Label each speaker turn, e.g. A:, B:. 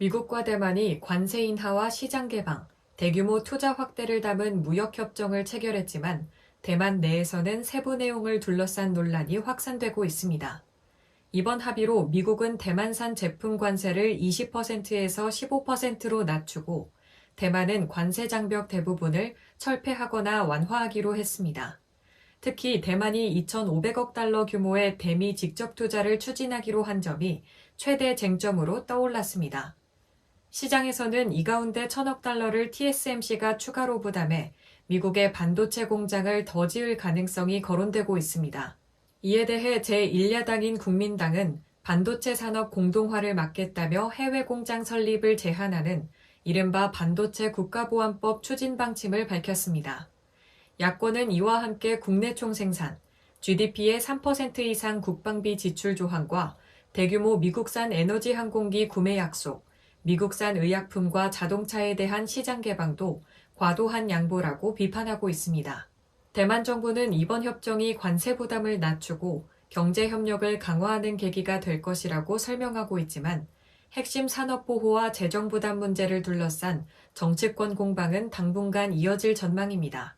A: 미국과 대만이 관세 인하와 시장 개방, 대규모 투자 확대를 담은 무역 협정을 체결했지만 대만 내에서는 세부 내용을 둘러싼 논란이 확산되고 있습니다. 이번 합의로 미국은 대만산 제품 관세를 20%에서 15%로 낮추고 대만은 관세 장벽 대부분을 철폐하거나 완화하기로 했습니다. 특히 대만이 2,500억 달러 규모의 대미 직접 투자를 추진하기로 한 점이 최대 쟁점으로 떠올랐습니다. 시장에서는 이 가운데 천억 달러를 TSMC가 추가로 부담해 미국의 반도체 공장을 더 지을 가능성이 거론되고 있습니다. 이에 대해 제1야당인 국민당은 반도체 산업 공동화를 막겠다며 해외 공장 설립을 제한하는 이른바 반도체 국가보안법 추진 방침을 밝혔습니다. 야권은 이와 함께 국내 총생산, GDP의 3% 이상 국방비 지출 조항과 대규모 미국산 에너지 항공기 구매 약속, 미국산 의약품과 자동차에 대한 시장 개방도 과도한 양보라고 비판하고 있습니다. 대만 정부는 이번 협정이 관세 부담을 낮추고 경제 협력을 강화하는 계기가 될 것이라고 설명하고 있지만 핵심 산업 보호와 재정 부담 문제를 둘러싼 정치권 공방은 당분간 이어질 전망입니다.